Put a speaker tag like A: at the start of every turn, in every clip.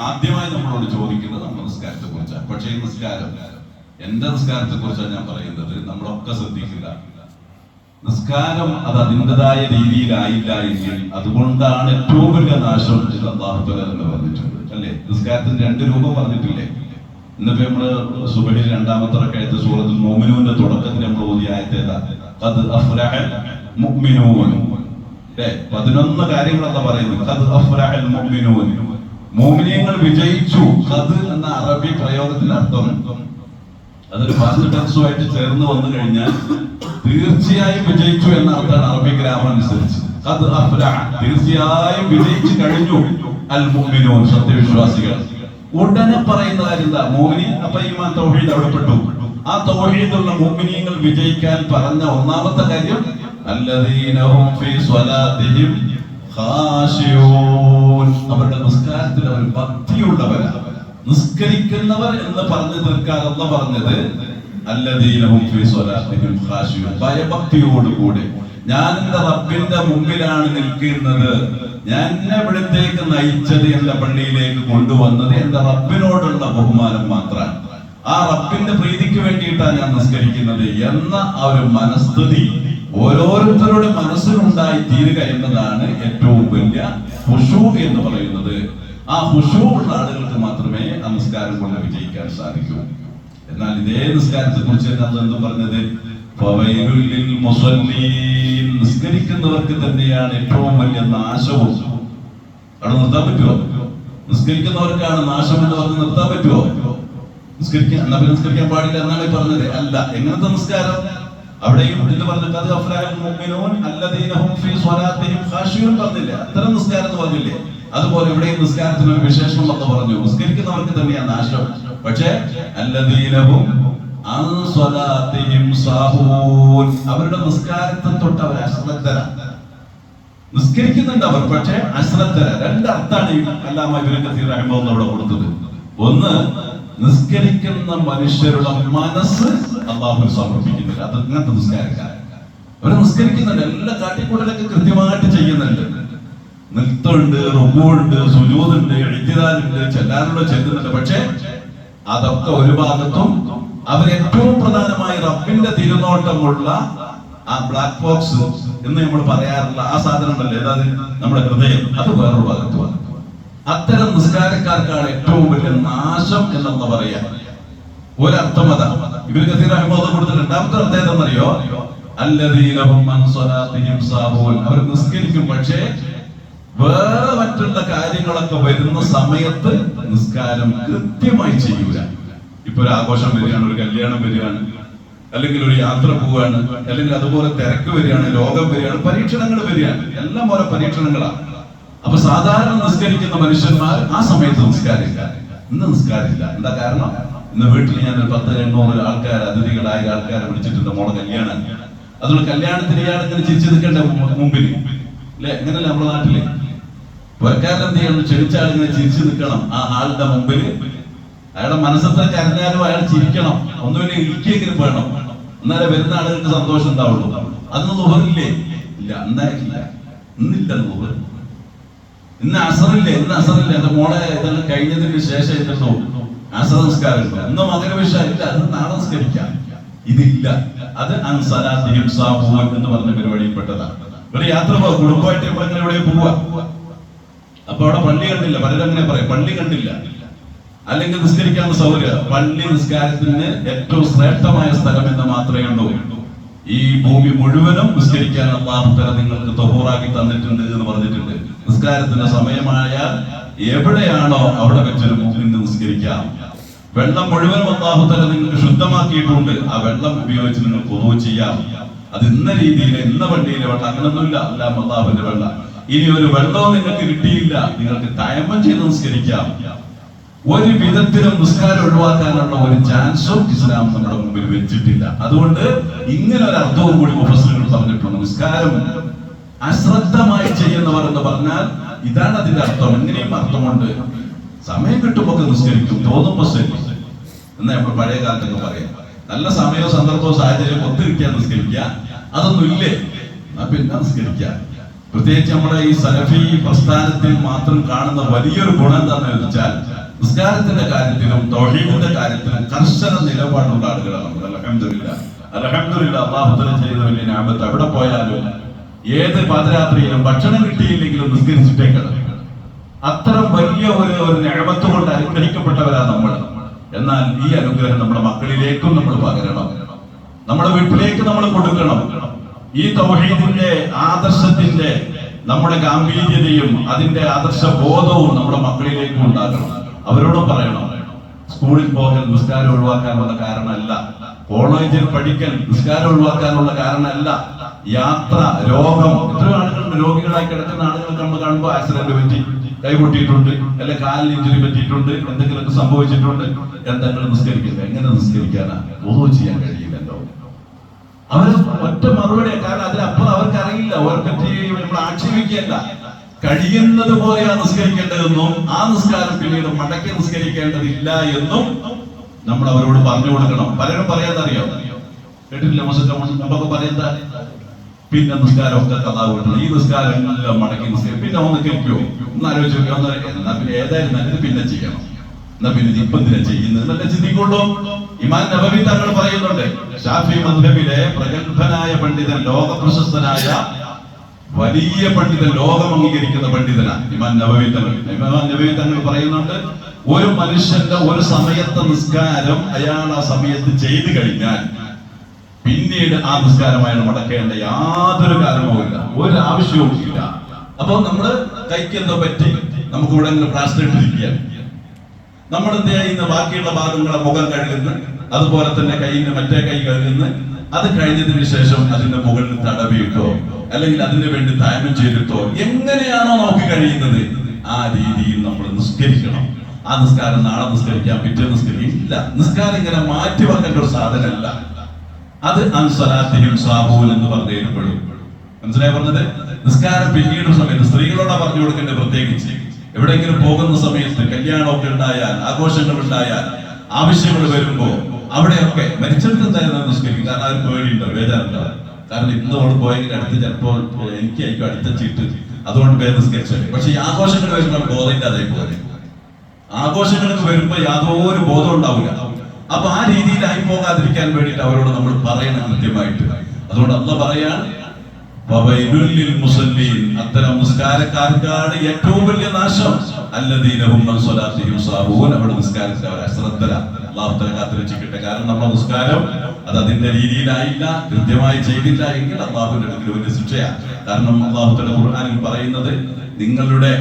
A: ആദ്യമായി നമ്മളോട് ചോദിക്കുന്നത് നമ്മുടെ നിസ്കാരത്തെ കുറിച്ചാണ് പക്ഷേ ഈ നിസ്കാരം എന്റെ നിസ്കാരത്തെ കുറിച്ചാണ് ഞാൻ പറയുന്നത്. നമ്മളൊക്കെ ശ്രദ്ധിക്കുക. നിസ്കാരം അത് അതിന്റെതായ രീതിയിലായില്ല എങ്കിൽ അതുകൊണ്ടാണ് ഏറ്റവും വലിയ നാശം എന്ന് പറഞ്ഞിട്ടുണ്ട്. അല്ലേ? നിസ്കാരത്തിന് രണ്ട് രൂപം പറഞ്ഞിട്ടില്ലേ? ഇന്നിപ്പോ നമ്മൾ സുബഹിൽ രണ്ടാമത്തെ റക്കഴത്ത് സൂറത്തിൽ മോമിനുവിന്റെ തുടക്കത്തിൽ നമ്മൾ ഓതിയ ആയത്തേതാ അത് അഫ്രഹൽ മുഅ്മിനൂൻ. പതിനൊന്ന് കാര്യങ്ങളല്ല പറയുന്നത്. മുഅ്മിനൂൻ. മോമിനിയങ്ങൾ വിജയിച്ചു. അത് എന്ന അറബി പ്രയോഗത്തിന്റെ അർത്ഥം അതൊരു പാസ്റ്റ് ടെൻസുമായിട്ട് ചേർന്ന് വന്നു കഴിഞ്ഞാൽ തീർച്ചയായും വിജയിച്ചു എന്ന അർത്ഥമാണ് അറബി ഗ്രാമം അനുസരിച്ച് അഫ്ലഹ തീർച്ചയായും വിജയിച്ചു കഴിഞ്ഞു. അൽ മോമിനോ സത്യവിശ്വാസികൾ. ഉടനെ പറയുന്ന കാര്യം മോമിനി അപ്പൊ ഈമാൻ തൗഹീദ് അവിടെ ആ തൗഹീദുള്ള മോമിനിയങ്ങൾ വിജയിക്കാൻ പറഞ്ഞ ഒന്നാമത്തെ കാര്യം അല്ലദീനഹും ഫീ സ്വലാത്തിഹിം അവരുടെ നിസ്കാരത്തിൽ അവർ ഭക്തിയുള്ളവരാണ് നിസ്കരിക്കുന്നവർ എന്ന് പറഞ്ഞു തീർക്കാൻ അല്ല പറഞ്ഞത് ഭയഭക്തിയോടുകൂടെ. ഞാൻ എന്റെ റബ്ബിന്റെ മുമ്പിലാണ് നിൽക്കുന്നത്. ഞാൻ എന്നെ ഇവിടത്തേക്ക് നയിച്ചത് എന്റെ പള്ളിയിലേക്ക് കൊണ്ടുവന്നത് എന്റെ റബ്ബിനോടുള്ള ബഹുമാനം മാത്രമാണ്. ആ റബ്ബിന്റെ പ്രീതിക്ക് വേണ്ടിയിട്ടാണ് ഞാൻ നിസ്കരിക്കുന്നത് എന്ന ആ ഒരു മനസ്ഥിതി ഓരോരുത്തരുടെ മനസ്സിലുണ്ടായി തീരുക എന്നതാണ് ഏറ്റവും ഹുഷു എന്ന് പറയുന്നത് ആ ഹുഷു ഉള്ള ആളുകൾക്ക് മാത്രമേ ആ നിസ്കാരം കൊണ്ട് വിജയിക്കാൻ സാധിക്കൂ. എന്നാൽ ഇതേ നിസ്കാരത്തെ കുറിച്ച് എന്ത് പറഞ്ഞത്. നിസ്കരിക്കുന്നവർക്ക് തന്നെയാണ് ഏറ്റവും വലിയ നാശവും. അവിടെ നിർത്താൻ പറ്റുമോ? നിസ്കരിക്കുന്നവർക്കാണ് നാശം എന്ന് പറഞ്ഞ് നിർത്താൻ പറ്റുമോ? നിസ്കരിക്കാൻ എന്നാ പിന്നെ നിസ്കരിക്കാൻ പാടില്ല എന്നാണ് പറഞ്ഞത്. അല്ല എങ്ങനത്തെ നിസ്കാരം? പറഞ്ഞില്ലേ. അതുപോലെ ഇവിടെയും നിസ്കാരത്തിന് ഒരു വിശേഷണം എന്ന് പറഞ്ഞു. നിസ്കരിക്കുന്നവർക്ക് തന്നെയാണ് നാശം. പക്ഷേ അല്ലദീനവും അവരുടെ നിസ്കാരത്തെ തൊട്ട് അവർ അശ്രദ്ധരാണ് നിസ്കരിക്കുന്നുണ്ട് അവർ പക്ഷേ അശ്രദ്ധര. രണ്ടർത്ഥാണ് ഈ അല്ലാമ കസീർ റഹിമഹുല്ലാഹ് അവിടെ കൊടുത്തത്. ഒന്ന് നിസ്കരിക്കുന്ന മനുഷ്യരുടെ മനസ്സ് അള്ളാഹു സമർപ്പിക്കുന്നില്ല. അത് അങ്ങനത്തെ നിസ്കാരക്കാരൻ. അവർ നിസ്കരിക്കുന്നുണ്ട്. എല്ലാ കാട്ടിക്കൂടലൊക്കെ കൃത്യമായിട്ട് ചെയ്യുന്നുണ്ട്. നൃത്തമുണ്ട് റുബുണ്ട് സുജൂതുണ്ട് എഴുത്തിരാനുണ്ട് ചെല്ലാനുള്ള ചെല്ലുന്നുണ്ട്. പക്ഷേ അതൊക്കെ ഒരു ഭാഗത്തും അവരേറ്റവും പ്രധാനമായി റബ്ബിന്റെ തിരുനോട്ടമുള്ള ആ ബ്ലാക്ക് ബോക്സ് എന്ന് നമ്മൾ പറയാറുള്ള ആ സാധനം ഉണ്ടല്ലോ ഏതാത് നമ്മുടെ ഹൃദയം. അത് വേറൊരു ഭാഗത്തുമാണ്. അത്തരം നിസ്കാരക്കാർക്കാണ് ഏറ്റവും വലിയ നാശം എന്നെന്ന് പറയാ. ഒരർത്ഥം അതാ. ഇവർ കസീർ അഹമ്മദ് കൊടുത്ത രണ്ടാമത്തെ അർത്ഥം സാഹൂൻ അവർ നിസ്കരിക്കും പക്ഷേ വേറെ മറ്റുള്ള കാര്യങ്ങളൊക്കെ വരുന്ന സമയത്ത് നിസ്കാരം കൃത്യമായി ചെയ്യൂല. ഇപ്പൊ ഒരു ആഘോഷം വരികയാണ് ഒരു കല്യാണം വരികയാണ് അല്ലെങ്കിൽ ഒരു യാത്ര പോവുകയാണ് അല്ലെങ്കിൽ അതുപോലെ തിരക്ക് വരികയാണ് ലോകം വരികയാണ് പരീക്ഷണങ്ങൾ വരികയാണ്. എല്ലാം ഓരോ പരീക്ഷണങ്ങളാണ് അപ്പൊ സാധാരണ നിസ്കരിക്കുന്ന മനുഷ്യന്മാർ ആ സമയത്ത് നിസ്കാരമില്ല ഇന്ന് നിസ്കാരമില്ല എന്താ കാരണം? ഇന്ന് വീട്ടിൽ ഞാൻ ഒരു പത്ത് എണ്ണൂറ് ആൾക്കാർ അതിഥികളായ ആൾക്കാരെ വിളിച്ചിട്ടുണ്ട് മോളെ കല്യാണം. അതുകൊണ്ട് കല്യാണത്തിന് ഇയാൾ ഇങ്ങനെ ചിരിച്ചു നിൽക്കേണ്ട മുമ്പിൽ അല്ലെ? ഇങ്ങനല്ല നമ്മുടെ നാട്ടിൽ? പുറക്കാരൻ ചെയ്യണം? ക്ഷണിച്ചാൽ ഇങ്ങനെ ചിരിച്ചു നിൽക്കണം ആ ആളുടെ മുമ്പിൽ അയാളുടെ മനസ്സത്ര കരഞ്ഞാലും അയാൾ ചിരിക്കണം. ഒന്നുമില്ല ഇരിക്കെങ്കിലും വേണം. എന്നാലേ വരുന്ന ആളുകൾക്ക് സന്തോഷം ഉണ്ടാവുള്ളൂ. അന്ന് നുഹറില്ലേ ഇല്ല. അന്നായിട്ടില്ല ഇന്നില്ല നുഹർ ഇന്ന് അസറില്ലേ ഇന്ന് അസറില്ല. എന്റെ മോളെ ഇതെല്ലാം കഴിഞ്ഞതിന് ശേഷം ഇട്ടുണ്ടോ അസർ നിസ്കാരം ഇല്ല ഇന്ന് മകരവിഷ ഇല്ല അത് നാളെ നിസ്കരിക്കാം ഇതില്ല. അത് അൻസലാത്തിയും സാഹുവൻ എന്ന് പറഞ്ഞ പരിപാടിയിൽപ്പെട്ടതാണ്. ഒരു യാത്ര പോവാ. കുടുംബമായിട്ട് ഇവിടെ എവിടെ പോവാ. അപ്പൊ അവിടെ പള്ളി കണ്ടില്ല. പലരും അങ്ങനെ പറയും. പള്ളി കണ്ടില്ല. അല്ലെങ്കിൽ നിസ്കരിക്കാനുള്ള സൗകര്യം. പള്ളി നിസ്കാരത്തിന് ഏറ്റവും ശ്രേഷ്ഠമായ സ്ഥലം എന്ന് മാത്രമേ ഉള്ളൂ ഈ ഭൂമി മുഴുവനും നിസ്കരിക്കാൻ അള്ളാഹുത്തല നിങ്ങൾക്ക് തൊഹൂറാക്കി തന്നിട്ടുണ്ട് എന്ന് പറഞ്ഞിട്ടുണ്ട്. നിസ്കാരത്തിന്റെ സമയമായ എവിടെയാണോ അവിടെ വെച്ചൊരു മുമ്പിന് നിസ്കരിക്കാം. വെള്ളം മുഴുവനും അള്ളാഹുത്തല നിങ്ങൾക്ക് ശുദ്ധമാക്കിയിട്ടുണ്ട്. ആ വെള്ളം ഉപയോഗിച്ച് നിങ്ങൾ പൊതുവ് ചെയ്യാം. അത് ഇന്ന രീതിയിൽ ഇന്ന വണ്ടിയിലെ വെള്ളം അങ്ങനൊന്നുമില്ല. അല്ലാം അള്ളാഹുവിന്റെ വെള്ളം. ഇനി ഒരു വെള്ളവും നിങ്ങൾക്ക് കിട്ടിയില്ല. നിങ്ങൾക്ക് തയമം ചെയ്ത് നിസ്കരിക്കാം. ഒരു വിധത്തിലും നിസ്കാരം ഒഴിവാക്കാനുള്ള ഒരു ചാൻസും ഇസ്ലാം നമ്മുടെ മുമ്പിൽ വെച്ചിട്ടില്ല. അതുകൊണ്ട് ഇങ്ങനെ ഒരു അർത്ഥവും കൂടി മുഫസ്സലുകൾ പറഞ്ഞിട്ടുണ്ട്. നിസ്കാരം അശ്രദ്ധമായി ചെയ്യുന്നവർ എന്ന് പറഞ്ഞാൽ ഇതാണ് അതിന്റെ അർത്ഥം. ഇങ്ങനെയും അർത്ഥമുണ്ട്. സമയം കിട്ടുമ്പോൾ നിസ്കരിക്കും. തോന്നുമ്പോൾ ശരി. എന്നാ നമ്മൾ പഴയ കാലത്തൊക്കെ പറയാം. നല്ല സമയവും സന്ദർഭവും സാഹചര്യം ഒത്തിരിക്കാൻ നിസ്കരിക്കുക. അതൊന്നും ഇല്ലേ? എന്നാ പിന്നെ നിസ്കരിക്കുക. പ്രത്യേകിച്ച് നമ്മുടെ ഈ സലഫി പ്രസ്ഥാനത്തിൽ മാത്രം കാണുന്ന വലിയൊരു ഗുണം എന്താണെന്ന് വെച്ചാൽ നിസ്കാരത്തിന്റെ കാര്യത്തിലും തൊഴിലിന്റെ കാര്യത്തിലും കർശന നിലപാടുള്ള ആളുകളാണ് നമ്മൾ. അലഹമില്ല അലഹമില്ല അള്ളാഹുത്തല ചെയ്ത വലിയ ഞാമത്ത് എവിടെ പോയാലും ഏത് പാതിരാത്രിയിലും ഭക്ഷണം കിട്ടിയില്ലെങ്കിലും നിസ്കരിച്ചിട്ടേ അത്ര വലിയ ഒരു ഒരു ഞാമത്ത് കൊണ്ട് അനുഗ്രഹിക്കപ്പെട്ടവരാ നമ്മൾ. എന്നാൽ ഈ അനുഗ്രഹം നമ്മുടെ മക്കളിലേക്കും നമ്മൾ പകരണം. നമ്മുടെ വീട്ടിലേക്ക് നമ്മൾ കൊടുക്കണം. ഈ തൗഹീദിന്റെ ആദർശത്തിന്റെ നമ്മുടെ ഗാംഭീര്യതയും അതിന്റെ ആദർശ ബോധവും നമ്മുടെ മക്കളിലേക്കും ഉണ്ടാകണം. അവരോടും പറയണം. സ്കൂളിൽ പോകൽ നിസ്കാരം ഒഴിവാക്കാനുള്ള കാരണമല്ല. കോളേജിൽ പഠിക്കൽ നിസ്കാരം ഒഴിവാക്കാനുള്ള കാരണമല്ല. യാത്ര രോഗം എത്രയോ ആളുകൾ രോഗികളായി കിടക്കുന്ന ആളുകൾ നമ്മൾ കാണുമ്പോൾ ആക്സിഡന്റ് പറ്റി കൈപൊട്ടിയിട്ടുണ്ട് അല്ലെ കാലിൽ ഇഞ്ചുറി പറ്റിയിട്ടുണ്ട് എന്തെങ്കിലുമൊക്കെ സംഭവിച്ചിട്ടുണ്ട്. എന്തെങ്കിലും നിസ്കരിക്കില്ല എങ്ങനെ നിസ്കരിക്കാനാ? ഒന്നും ചെയ്യാൻ കഴിയില്ലല്ലോ. അവർ ഒറ്റ മറുപടിയാണ് കാരണം അതിനപ്പുറം അവർക്ക് അറിയില്ല. അവരെ പറ്റി നമ്മൾ ആക്ഷേപിക്കുകയല്ല കഴിയുന്നത് പോലെയാണ് നിസ്കരിക്കേണ്ടതെന്നും ആ നിസ്കാരം പിന്നീട് മടക്കി നിസ്കരിക്കേണ്ടതില്ല എന്നും നമ്മൾ അവരോട് പറഞ്ഞു കൊടുക്കണം. പലരും പറയാതറിയോ കേട്ടിട്ടില്ല മസക്ക നമ്മളൊക്കെ പറയുന്ന പിന്നെ നിസ്കാരം ഒക്കെ കഥ വിട്ടണം ഈ നിസ്കാരം മടക്കി നിസ്കാരം പിന്നെ ഒന്ന് കേൾക്കുമോ ഒന്ന് ആലോചിച്ച് ഒന്ന് എന്നാ പിന്നെ ഏതായാലും നല്ലത് പിന്നെ ചെയ്യണം. എന്നാ പിന്നെ ഇപ്പം എന്തിനാ ചെയ്യുന്നത്. നല്ല ചിന്തിക്കൊള്ളൂ ഇമാൻ നബവി തങ്ങൾ പറയുന്നുണ്ട് ഷാഫി മദ്ഹബിലെ പ്രഗത്ഭനായ പണ്ഡിതൻ ലോക പ്രശസ്തനായ വലിയ പണ്ഡിതൻ ലോകം അംഗീകരിക്കുന്ന പണ്ഡിതനാണ് ഇമാൻ നബവി തങ്ങൾ. ഇമാൻ നബവി തങ്ങൾ പറയുന്നുണ്ട് ഒരു മനുഷ്യന്റെ ഒരു സമയത്തെ നിസ്കാരം അയാൾ ആ സമയത്ത് ചെയ്തു കഴിഞ്ഞാൽ പിന്നീട് ആ നിസ്കാരം അയാൾ മടക്കേണ്ട യാതൊരു കാരണവുമില്ല ഒരു ആവശ്യവും ഇല്ല. അപ്പൊ നമ്മൾ കൈക്ക് എന്തോ പറ്റി? നമുക്ക് ഇവിടെ ഇട്ടിരിക്കുകയാണ്. നമ്മൾ എന്ത് ചെയ്യുന്ന? ബാക്കിയുള്ള ഭാഗങ്ങളെ മുഖം കഴുകുന്നു അതുപോലെ തന്നെ കൈയിന്റെ മറ്റേ കൈ കഴുകുന്നു. അത് കഴിഞ്ഞതിന് ശേഷം അതിന്റെ മുകളിൽ തടവിയിട്ടോ അല്ലെങ്കിൽ അതിനു വേണ്ടി തായമം ചെയ്തിട്ടോ എങ്ങനെയാണോ നമുക്ക് കഴിയുന്നത് ആ രീതിയിൽ നമ്മൾ നിസ്കരിക്കണം. ആ നിസ്കാരം നാളെ നിസ്കരിക്കാം പിറ്റേ നിസ്കരിക്കും ഇല്ല നിസ്കാരം ഇങ്ങനെ മാറ്റി വെക്കേണ്ട ഒരു സാധനമല്ല. അത് അൻസലാത്തിനും സാബൂൽ എന്ന് പറഞ്ഞു തരുമ്പോഴും മനസ്സിലായി പറഞ്ഞത്? നിസ്കാരം പിന്നീട് സമയത്ത് സ്ത്രീകളോടാ പറഞ്ഞു കൊടുക്കേണ്ടത് പ്രത്യേകിച്ച്. എവിടെയെങ്കിലും പോകുന്ന സമയത്ത് കല്യാണമൊക്കെ ഉണ്ടായാൽ ആഘോഷങ്ങൾ ഉണ്ടായാൽ ആവശ്യങ്ങൾ വരുമ്പോ അവിടെയൊക്കെ മരിച്ചിട്ട് എന്തായാലും നിസ്കരിക്കും. കാരണം അവർ പേടിയുണ്ടോ? വേദനുണ്ടാവും കാരണം ഇന്ന് അവൾ പോയെങ്കിൽ അടുത്ത് ചിലപ്പോൾ എനിക്കായിരിക്കും അടുത്ത ചീട്ട് അതുകൊണ്ട് പേര് സ്കെച്ച് പക്ഷെ ഈ ആഘോഷങ്ങൾ വരുമ്പോൾ ബോധമില്ലാതെ പോലെ ആഘോഷങ്ങൾക്ക് വരുമ്പോൾ യാതൊരു ബോധം ഉണ്ടാവില്ല. അപ്പൊ ആ രീതിയിലായി പോകാതിരിക്കാൻ വേണ്ടിയിട്ട് അവരോട് നമ്മൾ പറയണം കൃത്യമായിട്ട്. അതുകൊണ്ട് അന്ന് പറയാൻ അത്തരം നിസ്കാരക്കാർക്കാണ് ഏറ്റവും വലിയ നാശം. അവിടെ നിസ്കാരത്തിൽ അവർ അശ്രദ്ധര അള്ളാഹു തആല കാരണം നമ്മുടെ നിസ്കാരം അത് അതിന്റെ രീതിയിലായില്ല കൃത്യമായി ചെയ്തില്ല എങ്കിൽ അള്ളാഹുവിന്റെ അടുക്കൽ വലിയ ശിക്ഷയാണ് കാരണം അള്ളാഹു ഖുർആാനിൽ പറയുന്നത് നിങ്ങളുടെ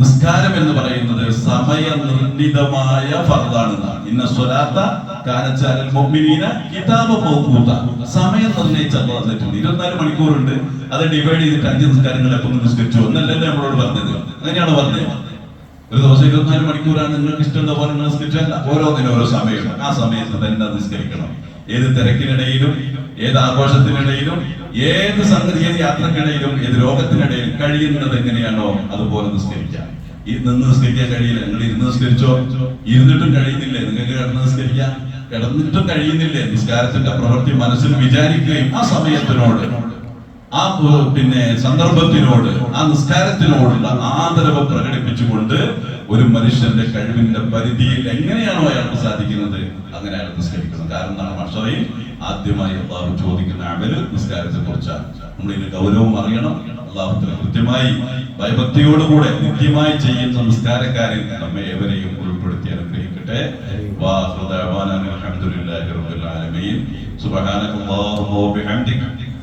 A: നിസ്കാരം എന്ന് പറയുന്നത് സമയനിർണിതമായ ഫർദാണെന്നാണ് ഇന്ന സ്വലാത്ത കാനച്ചാലൽ കിതാബ സമയം നിർണയിച്ചു ഇരുപത്തിനാല് മണിക്കൂറുണ്ട്. അത് ഡിവൈഡ് ചെയ്തിട്ട് അഞ്ച് നിസ്കാരങ്ങൾ എപ്പോൾ നിസ്കരിച്ചു. എന്നല്ലല്ലേ നമ്മളോട് പറഞ്ഞത്. അങ്ങനെയാണ് പറഞ്ഞത്. ഒരു ദിവസം ഇരുപത്തിനാല് മണിക്കൂറാണ് നിങ്ങൾക്ക് ഇഷ്ടമുള്ള പോലെ നിങ്ങൾ നിസ്കരിച്ചല്ല ഓരോന്നിനും ഓരോ സമയമാണ് ആ സമയത്ത് തന്നെ നിസ്കരിക്കണം. ഏത് തിരക്കിനിടയിലും ഏത് ആഘോഷത്തിനിടയിലും ഏത് സംഗതി ഏത് യാത്രക്കിടയിലും ഏത് രോഗത്തിനിടയിലും കഴിയുന്നത് എങ്ങനെയാണോ അതുപോലെ നിസ്കരിക്കാം. ഈ നിന്ന് നിസ്കരിക്കാൻ കഴിയില്ല. നിങ്ങൾ ഇരുന്ന് നിസ്കരിച്ചോ? ഇരുന്നിട്ടും കഴിയുന്നില്ലേ. നിങ്ങൾക്ക് കിടന്ന് നിസ്കരിക്കാം. കിടന്നിട്ടും കഴിയുന്നില്ലേ. നിസ്കാരത്തിന്റെ പ്രവൃത്തി മനസ്സിൽ വിചാരിക്കുകയും ആ സമയത്തിനോട് ആ പിന്നെ സന്ദർഭത്തിനോട് ആ നിസ്കാരത്തിനോടുള്ള ആദരവ് പ്രകടിപ്പിച്ചുകൊണ്ട് ഒരു മനുഷ്യന്റെ കഴിവിന്റെ പരിധിയിൽ എങ്ങനെയാണോ അയാൾക്ക് സാധിക്കുന്നത് അങ്ങനെ അയാൾ നിസ്കരിക്കണം. കാരണം എന്താണ് മഷറയിൽ ആദ്യമായി അള്ളാഹു ചോദിക്കുന്ന അമൽ നിസ്കാരത്തെ കുറിച്ചാണ് നമ്മൾ ഇതിന് ഗൗരവം അറിയണം. അള്ളാഹുത്തിന് കൃത്യമായി ഭയഭക്തിയോടുകൂടെ നിത്യമായി ചെയ്യുന്ന നിസ്കാരക്കാരിൽ നമ്മെ എവരെയും ഉൾപ്പെടുത്തി അനുഗ്രഹിക്കട്ടെ. വാഹൃ ദഅവാനാ അൽഹംദുലില്ലാഹി റബ്ബിൽ ആലമീൻ.